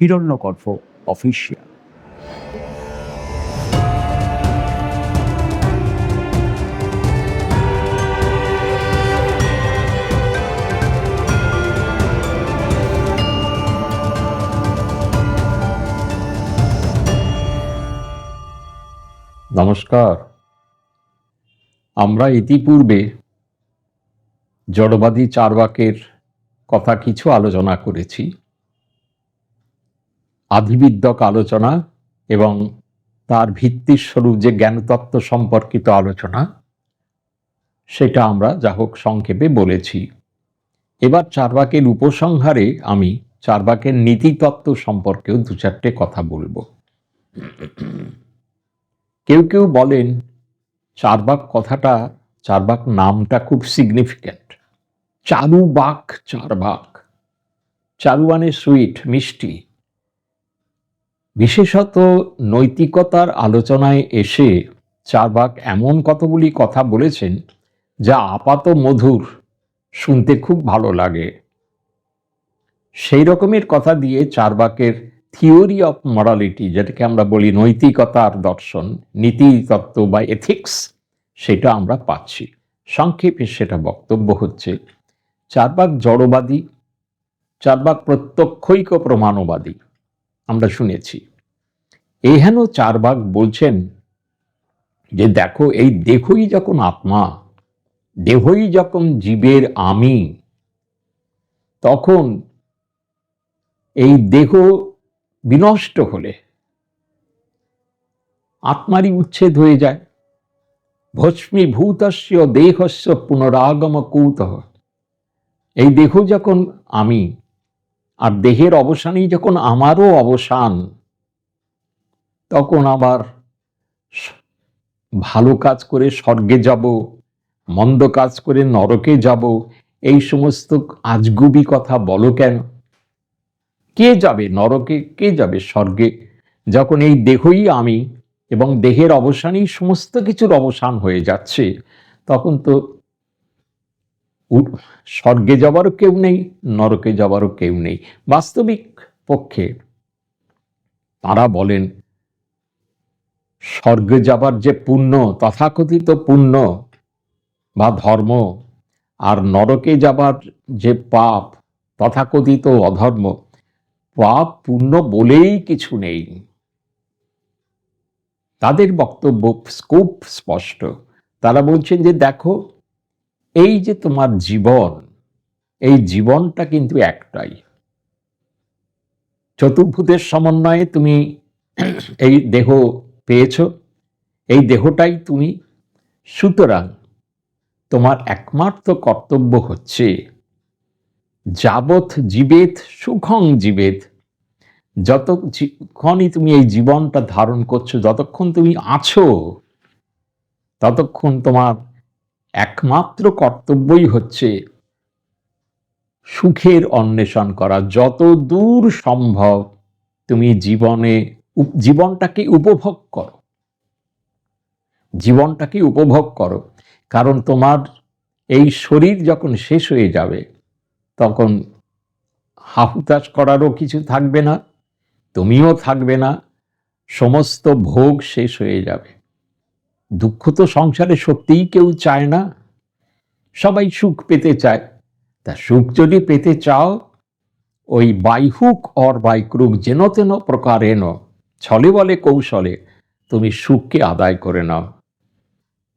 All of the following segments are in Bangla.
হিরণ্যকর্ফ অফিসিয়াল নমস্কার। আমরা ইতিপূর্বে জড়বাদী চারবাকের কথা কিছু আলোচনা করেছি। আধিবিদ্যক আলোচনা এবং তার ভিত্তির স্বরূপ যে জ্ঞানতত্ত্ব সম্পর্কিত আলোচনা, সেটা আমরা যা হোক সংক্ষেপে বলেছি। এবার চারবাকের উপসংহারে আমি চারবাকের নীতিতত্ত্ব সম্পর্কেও দু চারটে কথা বলব। কেউ কেউ বলেন, চারবাক কথাটা, চারবাক নামটা খুব সিগনিফিক্যান্ট চারু বাক চারবাক। চারু মানে সুইট, মিষ্টি। বিশেষত নৈতিকতার আলোচনায় এসে চারবাক এমন কতগুলি কথা বলেছেন যা আপাত মধুর, শুনতে খুব ভালো লাগে। সেই রকমের কথা দিয়ে চারবাকের থিওরি অফ মরালিটি, যেটাকে আমরা বলি নৈতিকতার দর্শন, নীতিতত্ত্ব বা এথিক্স, সেটা আমরা পাচ্ছি। সংক্ষেপে সেটা বক্তব্য হচ্ছে, চারবাক জড়বাদী, চারবাক প্রত্যক্ষৈক প্রমাণবাদী, আমরা শুনেছি। এহেন চারবাক বলছেন যে দেখো, এই দেহই যখন আত্মা, দেহই যখন জীবের আমি, তখন এই দেহ বিনষ্ট হলে আত্মারই উচ্ছেদ হয়ে যায়। ভস্মীভূতস্য দেহস্য পুনরাগম কৌত এই দেহ যখন আমি, আর দেহের অবসানেই যখন আমারও অবসান তখন আবার ভালো কাজ করে স্বর্গে যাব, মন্দ কাজ করে নরকে যাব। এই সমস্ত আজগুবি কথা বলো কেন? কে যাবে নরকে, কে যাবে স্বর্গে? যখন এই দেহই আমি এবং দেহের অবসানেই সমস্ত কিছুর অবসান হয়ে যাচ্ছে, তখন তো স্বর্গে যাবারও কেউ নেই, নরকে যাবারও কেউ নেই। বাস্তবিক পক্ষে তারা বলেন স্বর্গে যাবার যে পুণ্য, তথাকথিত পুণ্য বা ধর্ম, আর নরকে যাবার যে পাপ, তথাকথিত অধর্ম, পাপ পুণ্য বলেই কিছু নেই। তাদের বক্তব্য স্কোপ স্পষ্ট। তারা বলছেন যে, দেখো, এই যে তোমার জীবন, এই জীবনটা কিন্তু একটাই। চতুর্ভূতের সমন্বয়ে তুমি এই দেহ পেয়েছ? এই দেহটাই তুমি। সুতরাং তোমার একমাত্র কর্তব্য হচ্ছে যাবৎ জীবেত, সুখং জীবেত। যতক্ষণই তুমি এই জীবনটা ধারণ করছ, যতক্ষণ তুমি আছো, ততক্ষণ তোমার একমাত্র কর্তব্যই হচ্ছে সুখের অন্বেষণ করা। যত দূর সম্ভব তুমি জীবনে জীবনটাকে উপভোগ করো। জীবনটাকে উপভোগ করো। কারণ তোমার এই শরীর যখন শেষ হয়ে যাবে, তখন হাহুতাশ করারও কিছু থাকবে না, তুমিও থাকবে না, সমস্ত ভোগ শেষ হয়ে যাবে। দুঃখ তো সংসারে সত্যিই কেউ চায় না। সবাই সুখ পেতে চায়। তা সুখ যদি পেতে চাও, ওই বাইহুক অর বাইক্রুক যেন তেন প্রকারেণ ছলে বলে কৌশলে তুমি সুখকে আদায় করে নাও।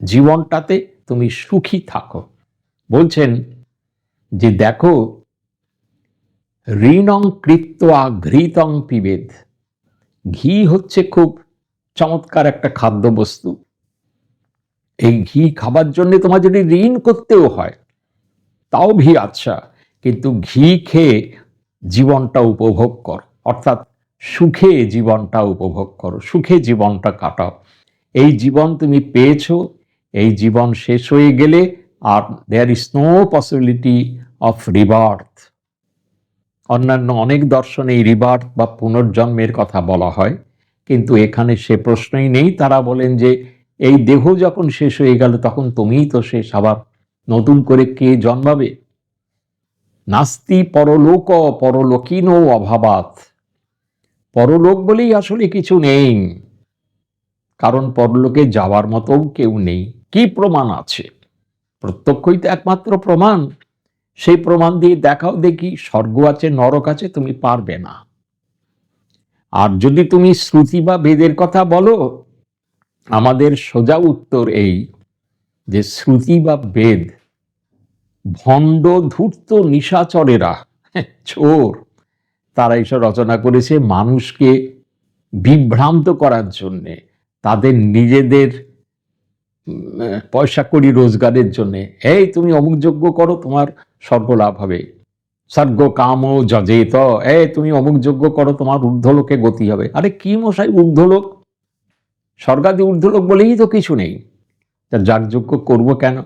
জীবনটাতে তুমি সুখী থাকো। বলছেন যে দেখো, ঋণং কৃত্বা ঘৃতং পিবেদ। ঘি হচ্ছে খুব চমৎকার একটা খাদ্যবস্তু। এই ঘি খাবার জন্য তোমার যদি ঋণ করতেও হয়, তাও ভি আচ্ছা কিন্তু ঘি খেয়ে জীবনটা উপভোগ কর। অর্থাৎ সুখে জীবনটা উপভোগ করো, সুখে জীবনটা কাটাও। এই জীবন তুমি পেয়েছ, এই জীবন শেষ হয়ে গেলে আর there is no possibility of rebirth অন্যান্য অনেক দর্শনে এই রিবার্থ বা পুনর্জন্মের কথা বলা হয়, কিন্তু এখানে সে প্রশ্নই নেই। তারা বলেন যে, এই দেহ যখন শেষ হয়ে গেল, তখন তুমিই তো শেষ, আবার নতুন করে কে জন্মাবে? নাস্তি পরলোক পরলোকিন অভাবাত পরলোক বলেই আসলে কিছু নেই। কারণ পরলোকে যাওয়ার মতো কেউ নেই। কি প্রমাণ আছে? প্রত্যক্ষই তো একমাত্র প্রমাণ। সেই প্রমাণ দিয়ে দেখাও দেখি স্বর্গ আছে নরক আছে তুমি পারবে না। আর যদি তুমি শ্রুতি বা বেদের কথা বলো আমাদের সোজা উত্তর এই যে শ্রুতি বা বেদ ভণ্ড ধূর্ত নিশাচরেরা হ্যাঁ, চোর। তারা এসব রচনা করেছে। মানুষকে বিভ্রান্ত করার জন্যে, তাদের নিজেদের পয়সা কড়ি রোজগারের জন্যে, এই তুমি অমুক যোগ্য করো, তোমার স্বর্গ লাভ হবে। স্বর্গ কাম যজেত। এই তুমি অমুক যোগ্য করো, তোমার ঊর্ধ্বলোকে গতি হবে। আরে কি মশাই ঊর্ধ্বলোক? স্বর্গাদি ঊর্ধ্বলোক বলেই তো কিছু নেই। যাগযজ্ঞ করব কেন?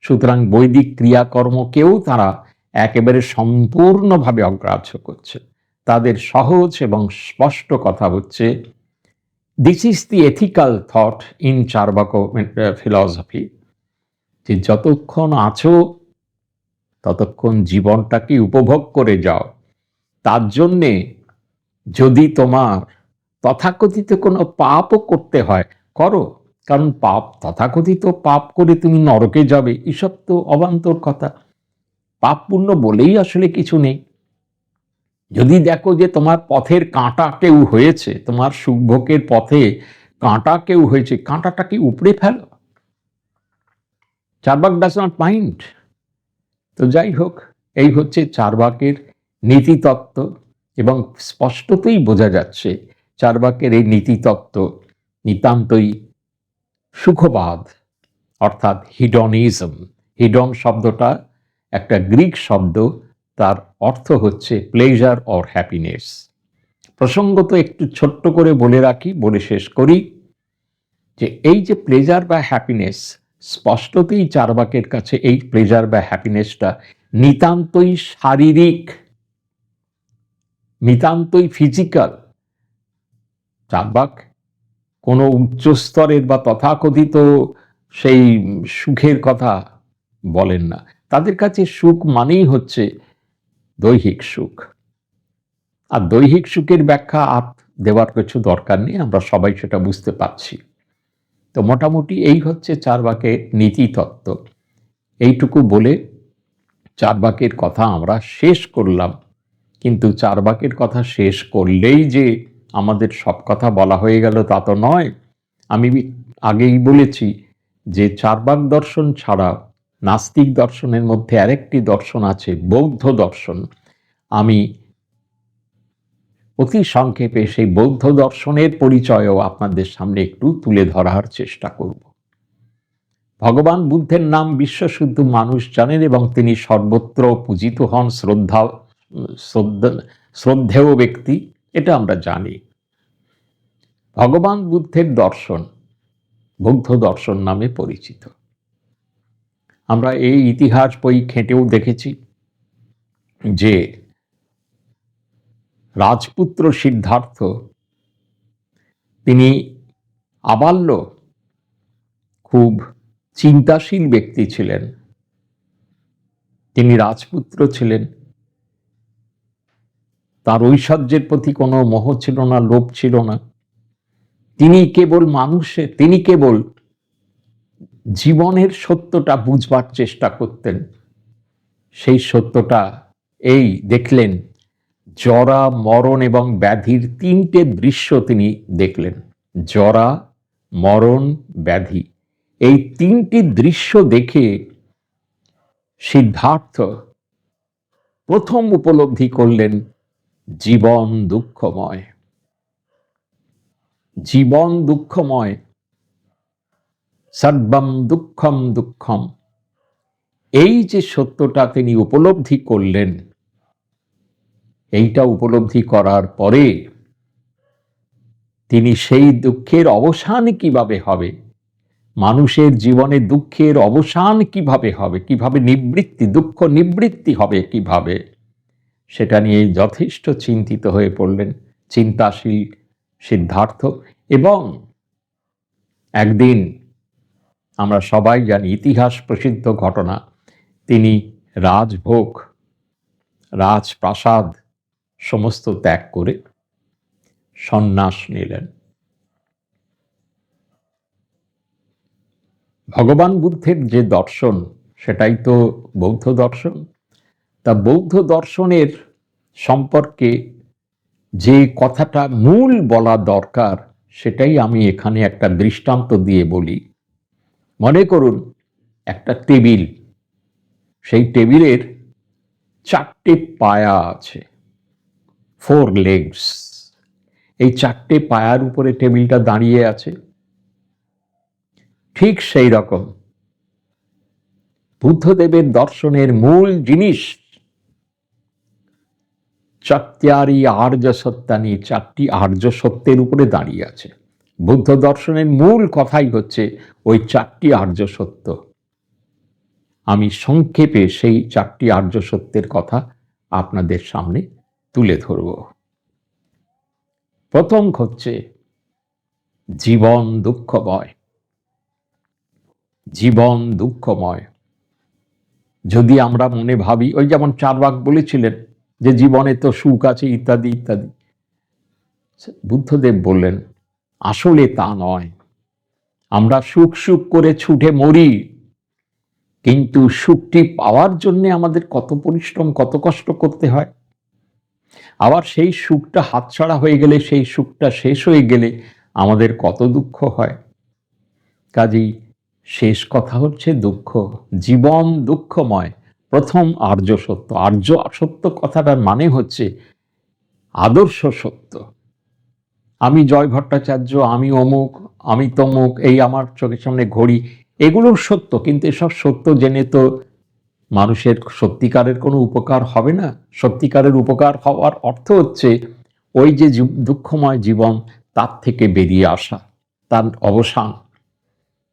সুতরাং বৈদিক ক্রিয়াকর্মকেও তারা একেবারে সম্পূর্ণভাবে অগ্রাহ্য করছে। তাদের সহজ এবং স্পষ্ট কথা হচ্ছে this is the ethical thought in Charvaka philosophy যে যতক্ষণ আছো, ততক্ষণ জীবনটাকে উপভোগ করে যাও। তার জন্যে যদি তোমার তথাকথিত কোনো পাপও করতে হয়, করো। কারণ পাপ, তথাকথিত পাপ করে তুমি নরকে যাবে, এসব তো অবান্তর কথা। পাপ পুণ্য বলেই আসলে কিছু নেই। যদি দেখো যে তোমার পথের কাঁটা কেউ হয়েছে, তোমার সুখভোগের পথে কাঁটা কেউ হয়েছে কাঁটাটাকে উপড়ে ফেলো? চারবাক ডাজ নট মাইন্ড তো যাই হোক, এই হচ্ছে চারবাকের নীতিতত্ত্ব এবং স্পষ্টতই বোঝা যাচ্ছে চারবাকের এই নীতিতত্ত্ব নিতান্তই সুখবাদ, অর্থাৎ হিডনিজম। হিডন শব্দটা একটা গ্রিক শব্দ তার অর্থ হচ্ছে প্লেজার অর হ্যাপিনেস প্রসঙ্গত একটু ছোট্ট করে বলে রাখি, বলে শেষ করি যে এই যে প্লেজার বা হ্যাপিনেস স্পষ্টতই চারবাকের কাছে এই প্লেজার বা হ্যাপিনেসটা নিতান্তই শারীরিক, নিতান্তই ফিজিক্যাল চারবাক কোনো উচ্চস্তরের বা তথাকথিত সেই সুখের কথা বলেন না। তাদের কাছে সুখ মানেই হচ্ছে দৈহিক সুখ। আর দৈহিক সুখের ব্যাখ্যা আর দেওয়ার কিছু দরকার নেই, আমরা সবাই সেটা বুঝতে পারছি। তো মোটামুটি এই হচ্ছে চার চারবাকের নীতিতত্ত্ব। এইটুকু বলে চারবাকের কথা আমরা শেষ করলাম। কিন্তু চারবাকের কথা শেষ করলেই যে আমাদের সব কথা বলা হয়ে গেল তা তো নয়। আমি আগেই বলেছি যে চারবাক দর্শন ছাড়া নাস্তিক দর্শনের মধ্যে আরেকটি দর্শন আছে, বৌদ্ধ দর্শন। আমি অতি সংক্ষেপে সেই বৌদ্ধ দর্শনের পরিচয়ও আপনাদের সামনে একটু তুলে ধরার চেষ্টা করব। ভগবান বুদ্ধের নাম বিশ্বশুদ্ধ মানুষ জানেন এবং তিনি সর্বত্র পূজিত হন, শ্রদ্ধা শ্রদ্ধা, শ্রদ্ধেয় ব্যক্তি, এটা আমরা জানি। ভগবান বুদ্ধের দর্শন, বৌদ্ধ দর্শন নামে পরিচিত। আমরা এই ইতিহাস বই ঘেঁটেও দেখেছি যে রাজপুত্র সিদ্ধার্থ তিনি আবাল্য খুব চিন্তাশীল ব্যক্তি ছিলেন। তিনি রাজপুত্র ছিলেন। তার ঐশ্বর্যের প্রতি কোনো মোহ ছিল না, লোভ ছিল না। তিনি কেবল মানুষে, তিনি কেবল জীবনের সত্যটা বুঝবার চেষ্টা করতেন। সেই সত্যটা এই দেখলেন, জরা, মরণ এবং ব্যাধির তিনটে দৃশ্য তিনি দেখলেন। জরা, মরণ, ব্যাধি। এই তিনটি দৃশ্য দেখে সিদ্ধার্থ প্রথম উপলব্ধি করলেন, জীবন দুঃখময়। জীবন দুঃখময় সর্বম দুঃখম দুঃখম। এই যে সত্যটা তিনি উপলব্ধি করলেন, এইটা উপলব্ধি করার পরে তিনি সেই দুঃখের অবসান কীভাবে হবে? মানুষের জীবনে দুঃখের অবসান কীভাবে হবে? কীভাবে নিবৃত্তি, দুঃখ নিবৃত্তি হবে কীভাবে? সেটা নিয়ে যথেষ্ট চিন্তিত হয়ে পড়লেন চিন্তাশীল সিদ্ধার্থ এবং একদিন আমরা সবাই জানি ইতিহাস প্রসিদ্ধ ঘটনা। তিনি রাজভোগ, রাজপ্রাসাদ সমস্ত ত্যাগ করে সন্ন্যাস নিলেন। ভগবান বুদ্ধের যে দর্শন, সেটাই তো বৌদ্ধ দর্শন। তা বৌদ্ধ দর্শনের সম্পর্কে যে কথাটা মূল বলা দরকার, সেটাই আমি এখানে একটা দৃষ্টান্ত দিয়ে বলি। মনে করুন, একটা টেবিল। সেই টেবিলের চারটে পায়া আছে ফোর লেগস এই চারটে পায়ার উপরে টেবিলটা দাঁড়িয়ে আছে। ঠিক সেই রকম বুদ্ধদেবের দর্শনের মূল জিনিস। চারটি আর্য সত্যানি চারটি আর্য সত্যের উপরে দাঁড়িয়ে আছে। বুদ্ধ দর্শনের মূল কথাই হচ্ছে ওই চারটি আর্য সত্য। আমি সংক্ষেপে সেই চারটি আর্য সত্যের কথা আপনাদের সামনে তুলে ধরব। প্রথম হচ্ছে জীবন দুঃখময়। জীবন দুঃখময়। যদি আমরা মনে ভাবি, ওই যেমন চারবাক বলেছিলেন যে জীবনে তো সুখ আছে ইত্যাদি ইত্যাদি। বুদ্ধদেব বললেন আসলে তা নয়। আমরা সুখ সুখ করে ছুটে মরি, কিন্তু সুখটি পাওয়ার জন্য আমাদের কত পরিশ্রম, কত কষ্ট করতে হয়। আবার সেই সুখটা হাতছাড়া হয়ে গেলে, সেই সুখটা শেষ হয়ে গেলে আমাদের কত দুঃখ হয়। কাজেই শেষ কথা হচ্ছে দুঃখ। জীবন দুঃখময়। প্রথম আর্য সত্য। আর্য সত্য কথাটার মানে হচ্ছে আদর্শ সত্য। আমি জয় ভট্টাচার্য, আমি অমুক, আমি তমুক, এই আমার চোখের সামনে ঘড়ি, এগুলোর সত্য। কিন্তু এসব সত্য জেনে তো মানুষের সত্যিকারের কোনো উপকার হবে না। সত্যিকারের উপকার হওয়ার অর্থ হচ্ছে ওই যে দুঃখময় জীবন, তার থেকে বেরিয়ে আসা, তার অবসান।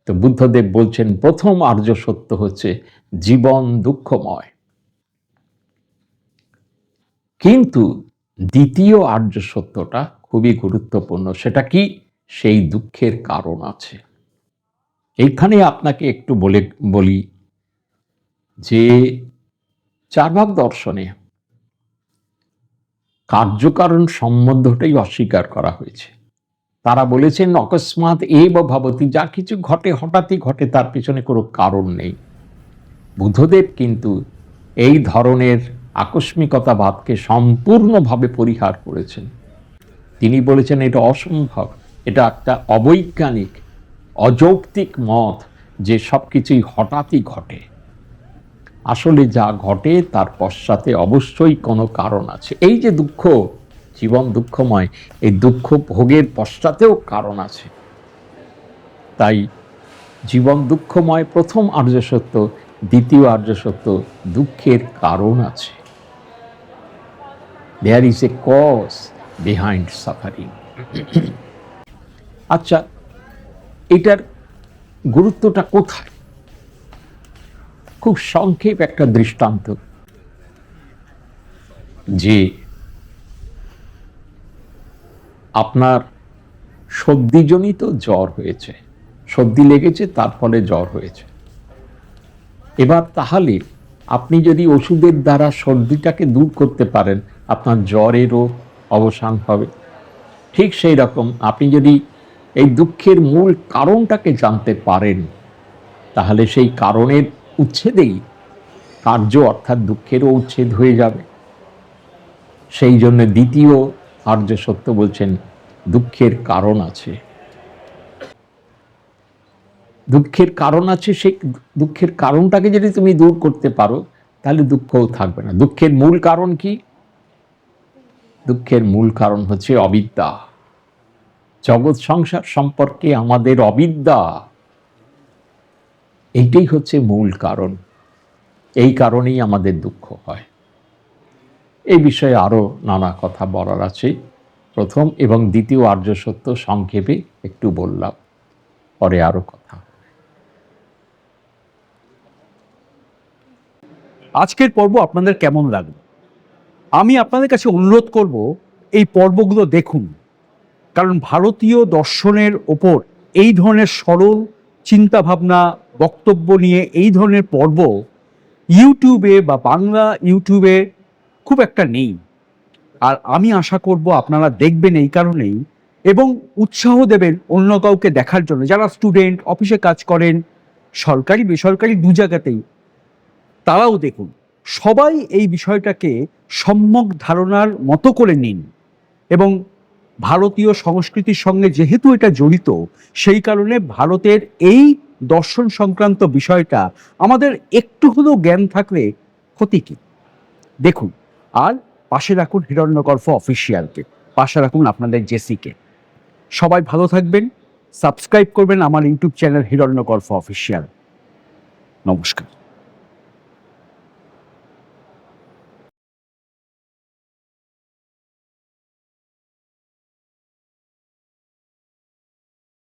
তো বুদ্ধদেব বলছেন, প্রথম আর্য সত্য হচ্ছে জীবন দুঃখময়। কিন্তু দ্বিতীয় আর্য সত্যটা খুবই গুরুত্বপূর্ণ। সেটা কি? সেই দুঃখের কারণ আছে। এইখানে আপনাকে একটু বলে, বলি যে চারভাগ দর্শনে কার্যকারণ সম্বন্ধটাই অস্বীকার করা হয়েছে। তারা বলেছেন, অকস্মাৎ এ বা ভাবতী, যা কিছু ঘটে হঠাৎই ঘটে, তার পিছনে কোনো কারণ নেই। বুদ্ধদেব কিন্তু এই ধরনের আকস্মিকতাবাদকে সম্পূর্ণভাবে পরিহার করেছেন। তিনি বলেছেন এটা অসম্ভব। এটা একটা অবৈজ্ঞানিক, অযৌক্তিক মত যে সব কিছুই হঠাৎই ঘটে। আসলে যা ঘটে তার পশ্চাতে অবশ্যই কোনো কারণ আছে। এই যে দুঃখ, জীবন দুঃখময়, এই দুঃখ ভোগের পশ্চাতেও কারণ আছে। তাই জীবন দুঃখময় প্রথম আর্য সত্য, দ্বিতীয় আর্য সত্য দুঃখের কারণ আছে। There is a cause behind suffering আচ্ছা এটার গুরুত্বটা কোথায়? খুব সংক্ষেপ একটা দৃষ্টান্ত। যে আপনার সর্দিজনিত জ্বর হয়েছে সর্দি লেগেছে, তার ফলে জ্বর হয়েছে। এবার তাহলে আপনি যদি ওষুধের দ্বারা সর্দিটাকে দূর করতে পারেন, আপনার জ্বরেরও অবসান হবে। ঠিক সেই রকম আপনি যদি এই দুঃখের মূল কারণটাকে জানতে পারেন, তাহলে সেই কারণের উচ্ছেদেই কার্য অর্থাৎ দুঃখেরও উচ্ছেদ হয়ে যাবে। সেই জন্য দ্বিতীয় আর্য সত্য বলছেন, দুঃখের কারণ আছে। দুঃখের কারণ আছে সেই দুঃখের কারণটাকে যদি তুমি দূর করতে পারো, তাহলে দুঃখও থাকবে না। দুঃখের মূল কারণ কি? দুঃখের মূল কারণ হচ্ছে অবিদ্যা। জগৎ সংসার সম্পর্কে আমাদের অবিদ্যা। এইটাই হচ্ছে মূল কারণ। এই কারণেই আমাদের দুঃখ হয়। এই বিষয়ে আরও নানা কথা বলার আছে। প্রথম এবং দ্বিতীয় আর্য সত্য সংক্ষেপে একটু বললাম। পরে আরও কথা আজকের পর্ব আপনাদের কেমন লাগল? আমি আপনাদের কাছে অনুরোধ করব, এই পর্বগুলো দেখুন। কারণ ভারতীয় দর্শনের ওপর এই ধরনের সরল চিন্তাভাবনা, বক্তব্য নিয়ে এই ধরনের পর্ব ইউটিউবে বা বাংলা ইউটিউবে খুব একটা নেই। আর আমি আশা করব আপনারা দেখবেন এই কারণেই এবং উৎসাহ দেবেন অন্য কাউকে দেখার জন্য। যারা স্টুডেন্ট, অফিসে কাজ করেন, সরকারি, বেসরকারি দু জায়গাতেই, তারাও দেখুন। সবাই এই বিষয়টাকে সম্যক ধারণার মতো করে নিন। এবং ভারতীয় সংস্কৃতির সঙ্গে যেহেতু এটা জড়িত, সেই কারণে ভারতের এই দর্শন সংক্রান্ত বিষয়টা আমাদের একটু হলেও জ্ঞান থাকলে ক্ষতি কি? দেখুন, আর পাশে রাখুন হিরণ্যকর্ফ অফিসিয়ালকে, পাশে রাখুন আপনাদের জেসিকে। সবাই ভালো থাকবেন, সাবস্ক্রাইব করবেন আমার ইউটিউব চ্যানেল হিরণ্যকর্ফ অফিসিয়াল। নমস্কার।